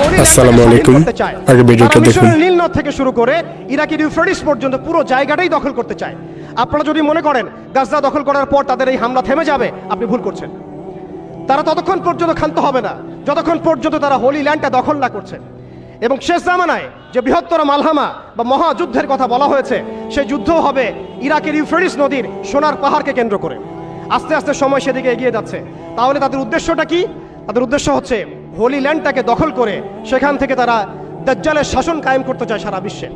হোলি আসসালামু আলাইকুম। আগে ভিডিওটা দেখুন। নীল নদ থেকে শুরু করে ইউফ্রেটিস পর্যন্ত পুরো জায়গাটাই দখল করতে চায়। আপনারা যদি মনে করেন গাজা দখল করার পর তাদের এই হামলা থেমে যাবে আপনি ভুল করছেন। তারা ততক্ষণ পর্যন্ত ক্ষান্ত হবে না যতক্ষণ পর্যন্ত তারা হোলি ল্যান্ডটা দখল না করছে। এবং শেষ জামানায় যে বৃহত্তর মালহামা বা মহাযুদ্ধের কথা বলা হয়েছে সেই যুদ্ধ হবে ইরাকের ইউফ্রেটিস নদীর সোনার পাহাড়কে কেন্দ্র করে। আস্তে আস্তে সময় সেদিকে এগিয়ে যাচ্ছে। তাহলে তাদের উদ্দেশ্যটা কি? তাদের উদ্দেশ্য হচ্ছে হোলি ল্যান্ডটাকে দখল করে সেখান থেকে তারা দাজ্জালের শাসন কায়েম করতে চায় সারা বিশ্বে।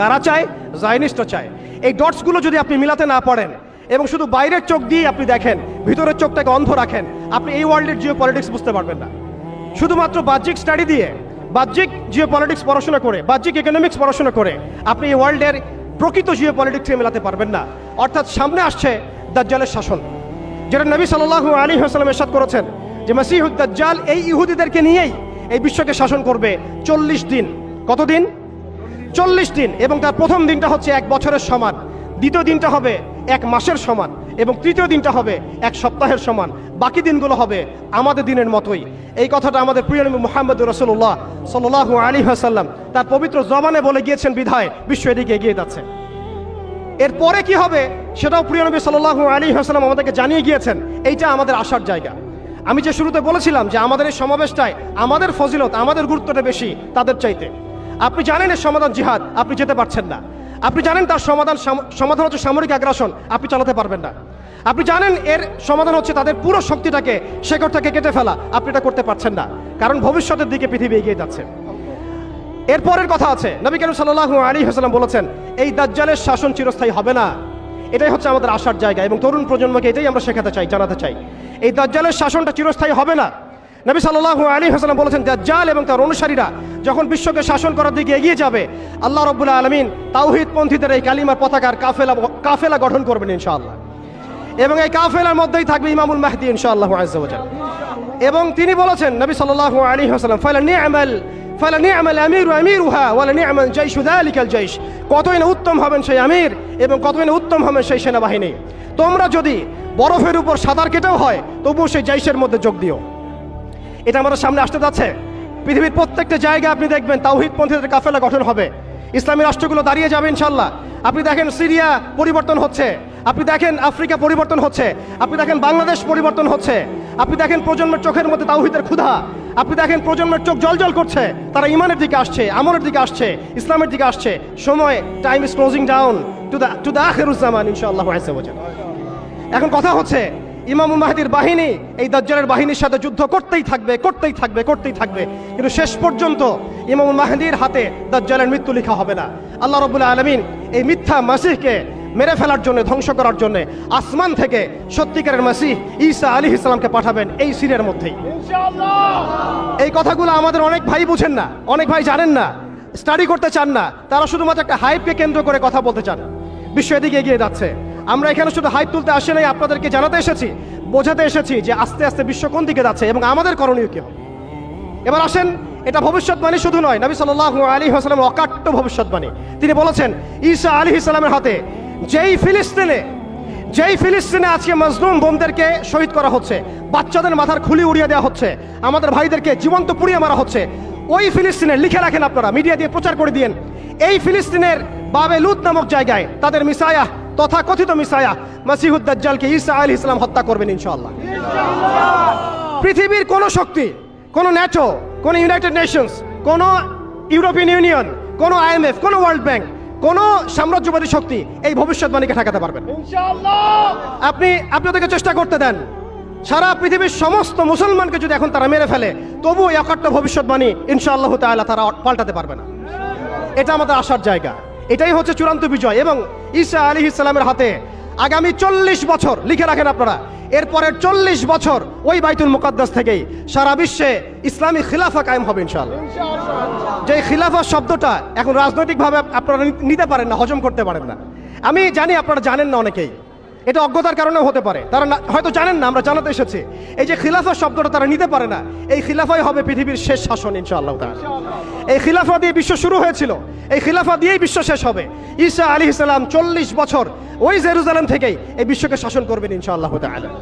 কারা চায়? জায়নিস্টরা চায়। এই ডটসগুলো যদি আপনি মিলাতে না পারেন এবং শুধু বাইরের চোখ দিয়ে আপনি দেখেন, ভিতরের চোখটাকে অন্ধ রাখেন, আপনি এই ওয়ার্ল্ডের জিও পলিটিক্স বুঝতে পারবেন না। শুধুমাত্র বাহ্যিক স্টাডি দিয়ে, বাহ্যিক জিও পলিটিক্স পড়াশোনা করে, বাহ্যিক ইকোনমিক্স পড়াশোনা করে আপনি এই ওয়ার্ল্ডের প্রকৃত জিও পলিটিক্সকে মেলাতে পারবেন না। অর্থাৎ সামনে আসছে দাজ্জালের শাসন, যেটা নবী সাল্লাল্লাহু আলী হাসলাম এরশাদ করেছেন। যে মাসিহুদ দাজ্জাল এই ইহুদিদেরকে নিয়েই এই বিশ্বকে শাসন করবে চল্লিশ দিন। কতদিন চল্লিশ দিন। এবং তার প্রথম দিনটা হচ্ছে এক বছরের সমান। দ্বিতীয় দিনটা হবে এক মাসের সমান। এবং তৃতীয় দিনটা হবে এক সপ্তাহের সমান। বাকি দিনগুলো হবে আমাদের দিনের মতোই। এই কথাটা আমাদের প্রিয় নবী মোহাম্মদ রসুল্লাহ সাল্লাহু আলী হাসাল্লাম তার পবিত্র জবানে বলে গিয়েছেন, বিধায় বিশ্ব এদিকে এগিয়ে যাচ্ছে। এরপরে কি হবে সেটাও প্রিয় নবী সাল্লাহু আলী হাসলাম আমাদেরকে জানিয়ে গিয়েছেন। এইটা আমাদের আসার জায়গা। আমি যে শুরুতে বলেছিলাম যে আমাদের এই সমাবেশটায় আমাদের ফজিলত, আমাদের গুরুত্বটা বেশি তাদের চাইতে। আপনি জানেন এর সমাধান জিহাদ, আপনি যেতে পারছেন না। আপনি জানেন তার সমাধান সমাধান হচ্ছে সামরিক আগ্রাসন, আপনি চালাতে পারবেন না। আপনি জানেন এর সমাধান হচ্ছে তাদের পুরো শক্তিটাকে শেকড় থেকে কেটে ফেলা, আপনি এটা করতে পারছেন না। কারণ ভবিষ্যতের দিকে পৃথিবী এগিয়ে যাচ্ছে। এরপরের কথা আছে, নবী করিম সাল্লাল্লাহু আলী হাসলাম বলেছেন, এই দাজ্জালের শাসন চিরস্থায়ী হবে না। এটাই হচ্ছে আমাদের আসার জায়গা এবং তরুণ প্রজন্মকে এটাই আমরা শেখাতে চাই, জানাতে চাই। এই দাজ্জালের শাসনটা চিরস্থায়ী হবে না। নবী সাল্লাল্লাহু আলী হাসলাম বলেছেন, দাজ্জাল এবং তার অনুসারীরা যখন বিশ্বকে শাসন করার দিকে এগিয়ে যাবে, আল্লাহ রব্বুল্লাহ আলমিন তাওহিদ পন্থীদের এই কালিমার পতাকার কাফেলা কাফেলা গঠন করবেন ইনশাআল্লাহ। এবং এই কাফেলার মধ্যেই থাকবে ইমামুল মাহদি ইনশাআল্লাহ এবং তিনি বলেছেন, নবী সাল্লাল্লাহু আলাইহি ওয়াসাল্লাম, ফালা নি'মাল কতই না উত্তম হবেন সেই আমির এবং কতই না উত্তম হবেন সেই সেনাবাহিনী। তোমরা যদি বরফের উপর সাঁতার কেটেও হয়, তবুও সেই জাইশের মধ্যে যোগ দিও। এটা আমাদের সামনে আসতে যাচ্ছে। পৃথিবীর প্রত্যেকটা জায়গায় আপনি দেখবেন তাওহিদ পন্থীদের কাফেলা গঠন হবে। ইসলামী রাষ্ট্রগুলো দাঁড়িয়ে যাবে ইনশাল্লাহ। আপনি দেখেন সিরিয়া পরিবর্তন হচ্ছে। আপনি দেখেন আফ্রিকা পরিবর্তন হচ্ছে। আপনি দেখেন বাংলাদেশ পরিবর্তন হচ্ছে। আপনি দেখেন প্রজন্মের চোখের মধ্যে তাওহিদের ক্ষুধা। আপনি দেখেন প্রজন্মের চোখ জল করছে। তারা ইমানের দিকে আসছে, আমলের দিকে আসছে, ইসলামের দিকে আসছে। সময় time is closing down to the to the Akheruzzaman ইনশাআল্লাহ এখন কথা হচ্ছে, ইমামুল মাহাদির বাহিনী এই দাজ্জালের বাহিনীর সাথে যুদ্ধ করতেই থাকবে করতেই থাকবে করতেই থাকবে। কিন্তু শেষ পর্যন্ত ইমামুল মাহাদির হাতে দাজ্জালের মৃত্যু লেখা হবে না। আল্লাহ রবুল্লা আলমিন এই মিথ্যা মাসিহকে মেরে ফেলার জন্য, ধ্বংস করার জন্য আসমান থেকে সত্যিকারের মাসিহ ঈসা আলী ইসলামকে পাঠাবেন এই সিনের মধ্যেই। এই কথাগুলো আমাদের অনেক ভাই বুঝেন না, অনেক ভাই জানেন না স্টাডি করতে চান না, তারা শুধুমাত্র একটা হাইপকে কেন্দ্র করে কথা বলতে চান। বিশ্ব এদিকে এগিয়ে যাচ্ছে। আমরা এখানে শুধু হাইপ তুলতে আসি নাই, আপনাদেরকে জানাতে এসেছি, বোঝাতে এসেছি যে আস্তে আস্তে বিশ্ব কোন দিকে যাচ্ছে এবং আমাদের করণীয় কি হবে। এবার আসেন, এটা ভবিষ্যৎবাণী শুধু নয়, নবী সাল্লাল্লাহু আলী হাসলামের অকাট্য ভবিষ্যৎবাণী। তিনি বলেছেন, ঈসা আলী ইসলামের হাতে যেই ফিলিস্তিনে যেই ফিলিস্তিনে আজকে মজলুম বোনদেরকে শহীদ করা হচ্ছে, বাচ্চাদের মাথার খুলি উড়িয়ে দেওয়া হচ্ছে, আমাদের ভাইদেরকে জীবন্ত পুড়িয়ে মারা হচ্ছে, ওই ফিলিস্তিনের লিখে রাখেন আপনারা, মিডিয়া দিয়ে প্রচার করে দিয়েন। এই ফিলিস্তিনের বাবে লুত নামক জায়গায় তাদের মিসায়া তথা কথিত মিসায়া মাসিহুদ্দাজ্জালকে ঈসা আলী ইসলাম হত্যা করবেন ইনশাআল্লাহ। পৃথিবীর কোনো শক্তি, কোনো ন্যাটো, কোনো ইউনাইটেড নেশনস, কোনো ইউরোপিয়ান ইউনিয়ন, কোনো আইএমএফ, কোনো ওয়ার্ল্ড ব্যাংক কোনো সাম্রাজ্যবাদী শক্তি এই ভবিষ্যৎবাণীকে ঠেকাতে পারবেন আপনি আপনাদেরকে চেষ্টা করতে দেন। সারা পৃথিবীর সমস্ত মুসলমানকে যদি এখন তারা মেরে ফেলে তবু এই অকাট্য ভবিষ্যৎবাণী ইনশাআল্লাহ তাআলা তারা পাল্টাতে পারবে না। এটা আমাদের আসার জায়গা। এটাই হচ্ছে চূড়ান্ত বিজয়। এবং ঈসা আলী ইসলামের হাতে আগামী চল্লিশ বছর লিখে রাখেন আপনারা এরপরের চল্লিশ বছর ওই বাইতুল মুকাদ্দাস থেকেই সারা বিশ্বে ইসলামী খিলাফা কায়েম হবে ইনশাআল্লাহ। যে খিলাফা শব্দটা এখন রাজনৈতিকভাবে আপনারা নিতে পারেন না, হজম করতে পারেন না। আমি জানি আপনারা জানেন না অনেকেই। এটা অজ্ঞতার কারণেও হতে পারে। তারা হয়তো জানেন না, আমরা জানাতে এসেছি। এই যে খিলাফা শব্দটা তারা নিতে পারে না, এই খিলাফাই হবে পৃথিবীর শেষ শাসন ইনশাআল্লাহ তাআলা। এই খিলাফা দিয়ে বিশ্ব শুরু হয়েছিল। এই খিলাফা দিয়েই বিশ্ব শেষ হবে। ঈসা আলী ইসলাম চল্লিশ বছর ওই জেরুজালাম থেকেই এই বিশ্বকে শাসন করবেন ইনশাআল্লাহ তাআলা।